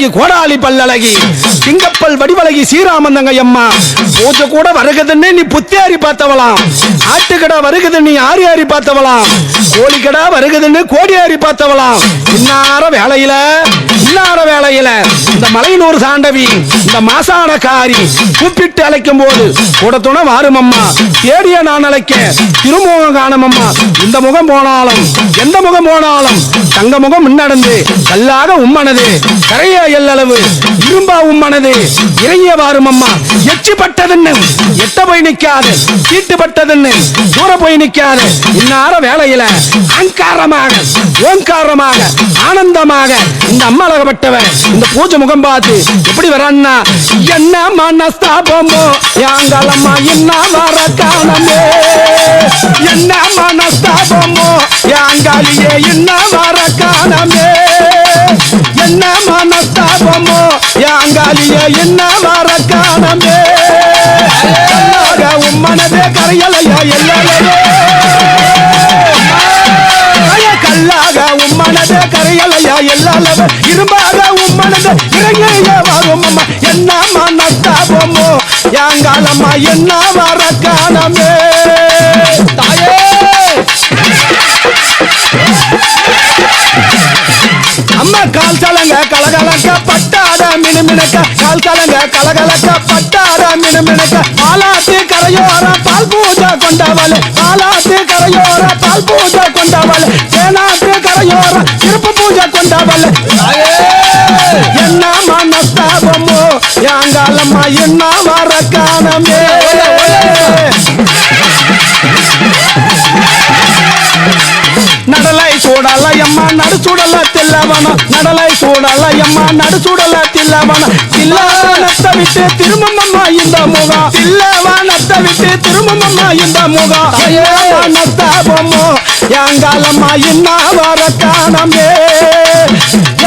பல்லழகி கோடாலி பல்லழகி சிங்கப்பல் வடிவழகி ஸ்ரீராமந்தங்க அம்மா பூஜை கூட வருகுதுன்னு நீ புத்தியாரி பார்த்தவளாம். ஆட்டுக்கடா வருகுது நீ ஆரி ஆரி பார்த்தவளாம். கோழிக்கடா வருகுதுன்னு கோடியாரி பார்த்தவளாம். இன்னார வேலையில இன்னார வேலையில இந்த மலையனூர் சாண்டவி இந்த மாசாணக்காரி கூப்பிட்டு அழைக்கும் போது கூட துணை வாரும் அம்மா தேடிய நான் அழைக்க திருமுகம் காணும் அம்மா இந்த முகம் போனாலும் எந்த முகம் போனாலும் தங்க முகம் முன்னடந்து கல்லாக உம்மனது கரையா எல்லளவு இரும்பாவும் மனது. இறைய வாரும் அம்மா எச்சிப்பட்டதுன்னு எட்ட போய் நிக்காது. தீட்டுப்பட்டதுன்னு தூர போய் நிக்காது. இன்னார வேலையில அங்காரமாக ஓங்காரமாக ஆனந்தமாக இந்த அம்மா அம்மாளகப்பட்டவன் இந்த பூஜை முகம் பார்த்து எப்படி வரான்னா என்ன மனஸ்தாபமோ? யாங்களம்மா என்ன வர காணமே என்ன மனஸ்தாபமோ? யாங்காலியே என்ன வர காணமே என்ன மன யாங்காலியே என்ன வர காணமே கல்லாக உம்மனதே கரையலையா எல்லாமே கல்லாக உம்மனதே கரையலையா எல்லாலவ இரும்பாக உம்மனது இறங்கிய வரும் அம்மா யாங்காலம்மா என்ன வர காணமே கால் சலங்க கலகலக்க பட்டாட மினுமினுக்க. கால் சலங்க கலகலக்க பட்டாட மினுமினுக்க. பாலாத்து கரையோர பால் பூஜை கொண்டவள் பாலாத்து கரையோர பால் பூஜை கொண்டவள் தேனாத்து கரையோர திருப்பு பூஜை கொண்டவள். என்ன மனஸ்தாபமோ யாங்காலம்மா என்ன வர காணமே. நடு சுடல தில்லவனம் நடலை சூடலையம்மா நடு சுடல தில்லவனம் தில்லவனத்தை விட்டு திரும்பம்மா இந்த முகம் தில்லவனத்தை விட்டு திரும்பம்மா இந்த முகம் நத்தாபமோ யாங்காலம்மா என்ன வர காணமே.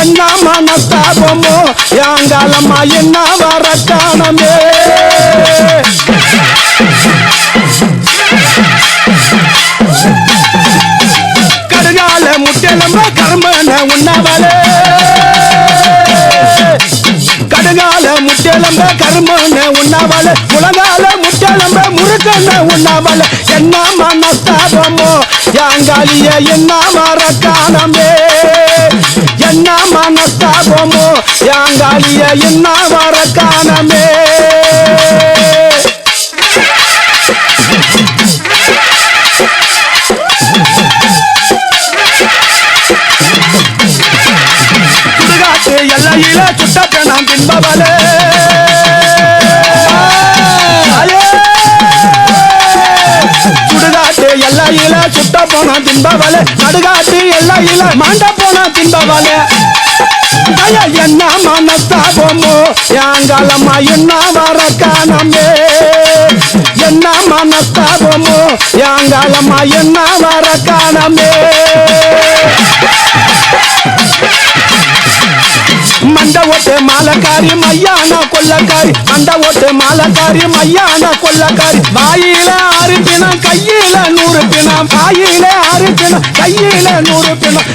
என்ன மனஸ்தாபமோ யாங்காலம்மா என்ன வர காணமே. நம்ம முட்டெலம்ப கர்மன உண்ணவளே கடுகால முட்டெலம்ப கர்மன உண்ணவள உலகால முட்டெலம்ப முருகன உண்ணவள என்ன நஸ்தாபமோ யாங்காலிய என்ன ரக்கானமே காணமே நஸ்தாபமோ யாங்காலிய என்ன ரக்கானமே எல்லையில சுட்ட போனம் தின்பவளே. நடுகாட்டு எல்லையில மாண்ட போனம் தின்பவளே. தய என்ன மனஸ்தாபமோ யாங்காலம்மா என்ன வர காணமே என்ன மனஸ்தாபமோ யாங்காலம்மா என்ன வர காணமே ஓட்டு மாலக்காரி மையானா கொல்லக்காரி மண்ட ஓட்டு மாலக்காரி மையானா கொல்லக்காரி வாயில ஆறு பிணம் கையில நூறு பிணம். வாயில ஆறு பிணம் கையில நூறு பிணம்.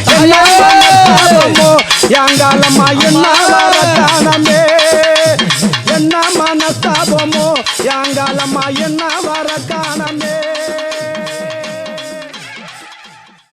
எல்லாமோ என்ன வரத்தானமே?